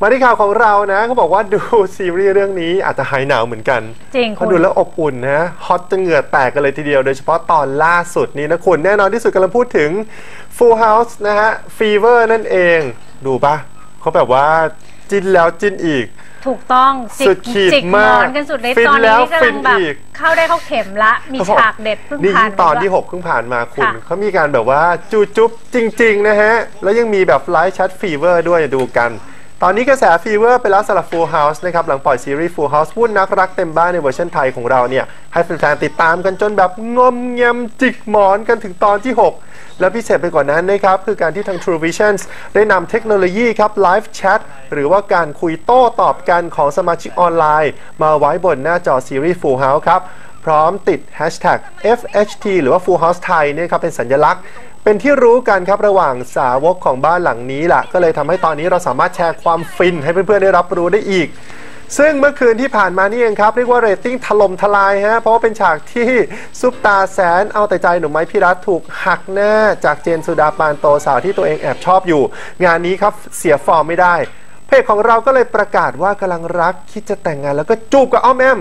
มาที่ข่าวของเรานะเขาบอกว่าดูซีรีส์เรื่องนี้อาจจะหายหนาวเหมือนกันจริงเขาคุณดูแล้วอบอุ่นนะฮอตจนเหงื่อแตกกันเลยทีเดียว โดยเฉพาะตอนล่าสุดนี้นะคุณแน่นอนที่สุดกำลังพูดถึง Full House นะฮะ Fever นั่นเอง ดูปะเขาแบบว่าจิ้นแล้วจิ้นอีก ถูกต้องจิสุกดขีดจิกหมมากอนกันสุดฤทฟิธิ์นตอนแล้นี้วกำลังแบบฟินอีก เข้าได้เข้าเข็มละ มีเขาบอกฉากเด็ดเพิ่งนี่ผ่ายิ่นงตอนที่ไปด้วย 6 เพิ่งผ่านมาคุณ ค่ะ เขามีการแบบว่าจูจุ๊บจริง ๆ นะฮะ แล้วยังมีแบบไลฟ์ชัดฟีเวอร์ด้วยดูกัน ตอนนี้กระแสฟีเวอร์ไปแล้วสำหรับ Full House นะครับหลังปล่อยซีรีส์ Full House วุ่นนักรักเต็มบ้านในเวอร์ชันไทยของเราเนี่ย ให้แฟนๆติดตามกันจนแบบงอมแงมจิกหมอนกันถึงตอนที่ 6 และพิเศษไปกว่านั้นนะครับ คือการที่ทาง True Visions ได้นำเทคโนโลยีครับ Live Chat หรือว่าการคุยโต้ตอบกันของสมาชิกออนไลน์ มาไว้บนหน้าจอซีรีส์ Full House ครับ พร้อมติด Hashtag FHT หรือว่า Full House ไทยเนี่ยครับเป็นสัญลักษณ์ เป็นที่รู้กันครับระหว่างสาวกของบ้านหลังนี้ล่ะ ก็เลยทำให้ตอนนี้เราสามารถแชร์ความฟินให้เพื่อนๆได้รับรู้ได้อีก ซึ่งเมื่อคืนที่ผ่านมานี่เองครับเรียกว่าเรตติ้งถล่มทลายฮะเพราะว่าเป็นฉากที่ซุปตาแสนเอาแต่ใจหนุ่มไม้พิรัตถูกหักหน้าจากเจนสุดาปานโตสาวที่ตัวเองแอบชอบอยู่ งานนี้ครับเสียฟอร์มไม่ได้ เพจของเราก็เลยประกาศว่ากำลังรักคิดจะแต่งงาน แล้วก็จูบกับอ้อมแอม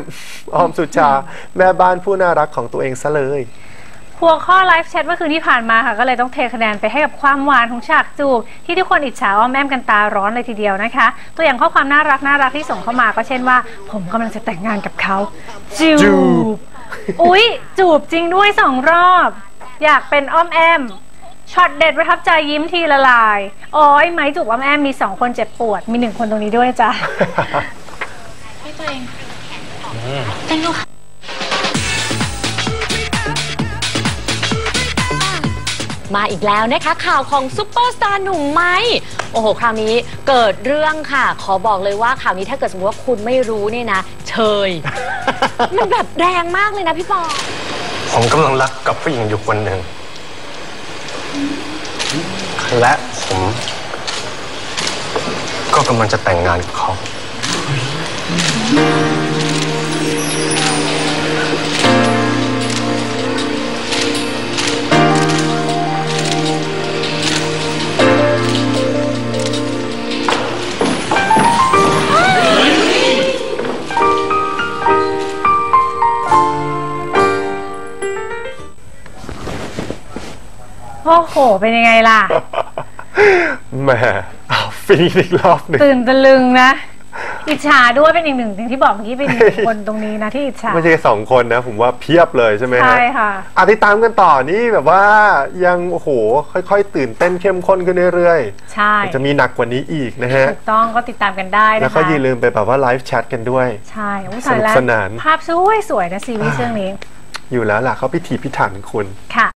อ้อมสุชา แม่บ้านผู้น่ารักของตัวเองซะเลยหัวข้อไลฟ์แชทเมื่อคืนที่ผ่านมาค่ะ ก็เลยต้องเทคะแนนไปให้กับความหวานของฉากจูบ ที่ทุกคนอิจฉาอ้อมแม่มกันตาร้อนเลยทีเดียวนะคะ ตัวอย่างข้อความน่ารักน่ารักที่ส่งเข้ามาก็เช่นว่า ผมกำลังจะแต่งงานกับเขาจูจูบบอุ๊ย จูบจริงด้วยสองรอบ อยากเป็นอ้อมแอม ช็อตเด็ดประทับใจยิ้มทีละลายอ๋อไอ้ไม้จูบอ้อมแอมมีสองคนเจ็บปวด มีหนึ่งคนตรงนี้ด้วยนะจ้ะ ให้ตัวเองเป็นลูกค้ามาอีกแล้วนะคะข่าวของซุปเปอร์สตาร์หนุ่มไม้โอ้โห คราวนี้เกิดเรื่องค่ะ ขอบอกเลยว่าข่าวนี้ถ้าเกิดสมมติว่าคุณไม่รู้เนี่ยนะ เชย มันแบบแรงมากเลยนะพี่ปอ ผมกำลังรักกับผู้หญิงอยู่คนหนึ่ง และผม ก็กำลังจะแต่งงานกับเขา โอ้โห เป็นยังไงล่ะ แหมเอาฟินอีกรอบหนึ่งตื่นตะลึงนะ อิจฉาด้วยเป็นอีกหนึ่งสิ่งที่บอกเมื่อกี้เป็นอีกหนึ่งคนตรงนี้นะที่อิจฉา ไม่ใช่แค่สองคนนะ ผมว่าเพียบเลยใช่ไหมฮะใช่ค่ะ อะติดตามกันต่อนี่แบบว่ายังโอ้โห ค่อยๆ ตื่นเต้นเข้มข้นขึ้นเรื่อยใช่ๆ จะมีหนักกว่านี้อีกนะฮะ ถูกต้องก็ติดตามกันได้นะคะแล้วก็อย่าลืมไปแบบว่าไลฟ์แชทกันด้วย ใช่อุ๊ยสนุกตายแล้วสนาน ภาพสวยสวยๆนะซีรีส์เรื่องนี้อยู่แล้วล่ะเขาพิถีพิถันคุณ ค่ะ